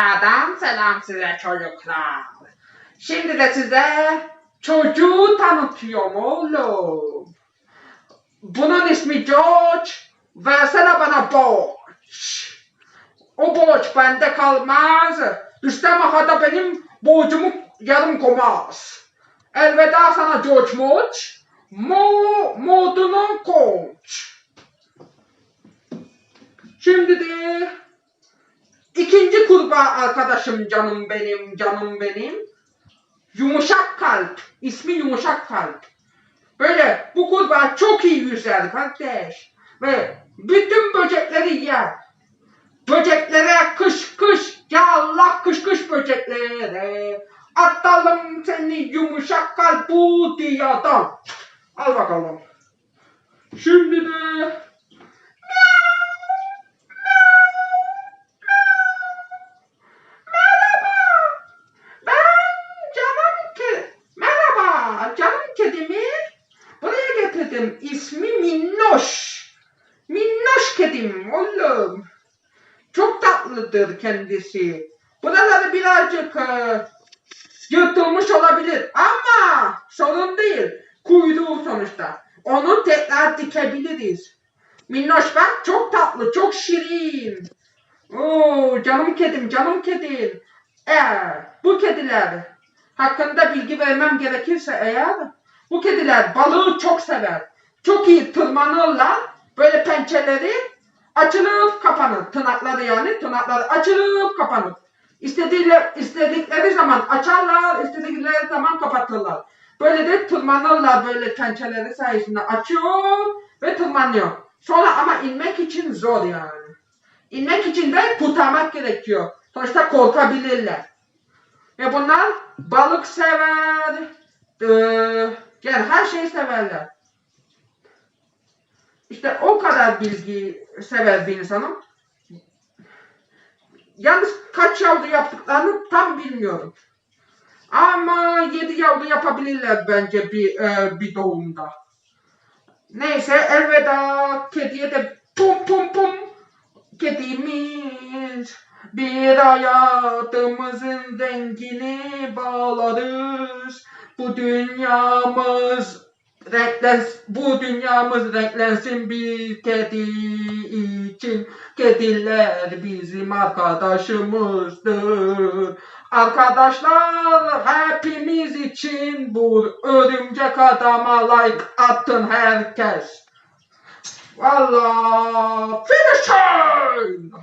Dünyadan selam size çocuklar. Şimdi de size çocuğu tanıtıyorum oğlum. Bunun ismi George. Versene bana borç. O borç bende kalmaz. Rüstem Ağa da benim borcumu yarım koymaz. Elveda sana George Moç. Mo modunun koç. Şimdi de ikinci kurbağa arkadaşım canım benim canım benim. Yumuşak kalp. İsmi yumuşak kalp. Böyle bu kurbağa çok iyi yüzer kardeş. Ve bütün böcekleri yer. Böceklere kış kış. Ya Allah kış kış böceklere. Atalım seni yumuşak kalp bu diyardan. Al bakalım. Şimdi de getirdim. İsmi Minnoş. Minnoş kedim oğlum. Çok tatlıdır kendisi. Buraları birazcık e, yırtılmış olabilir ama sorun değil. Kuyruğu sonuçta. Onu tekrar dikebiliriz. Minnoş bak çok tatlı, çok şirin. Oo, canım kedim, canım kedim. Eğer bu kediler hakkında bilgi vermem gerekirse eğer bu kediler balığı çok sever. Çok iyi tırmanırlar. Böyle pençeleri açılıp kapanır. Tırnakları yani tırnakları açılıp kapanır. İstediğiyle, istedikleri zaman açarlar, istedikleri zaman kapatırlar. Böyle de tırmanırlar böyle pençeleri sayesinde açıyor ve tırmanıyor. Sonra ama inmek için zor yani. İnmek için de kurtarmak gerekiyor. Sonuçta korkabilirler. Ve bunlar balık sever, eee, yani her şeyi severler. İşte o kadar bilgi sever bir insanım. Yalnız kaç yavru yaptıklarını tam bilmiyorum. Ama yedi yavru yapabilirler bence bir, e, bir doğumda. Neyse elveda kediye de pum pum pum kedimiz bir hayatımızın rengini bağlarız. Bu dünyamız renklen, bu dünyamız renklensin bir kedi için. Kediler bizim arkadaşımızdır. Arkadaşlar hepimiz için bu örümcek adama like atın herkes. Valla finishing!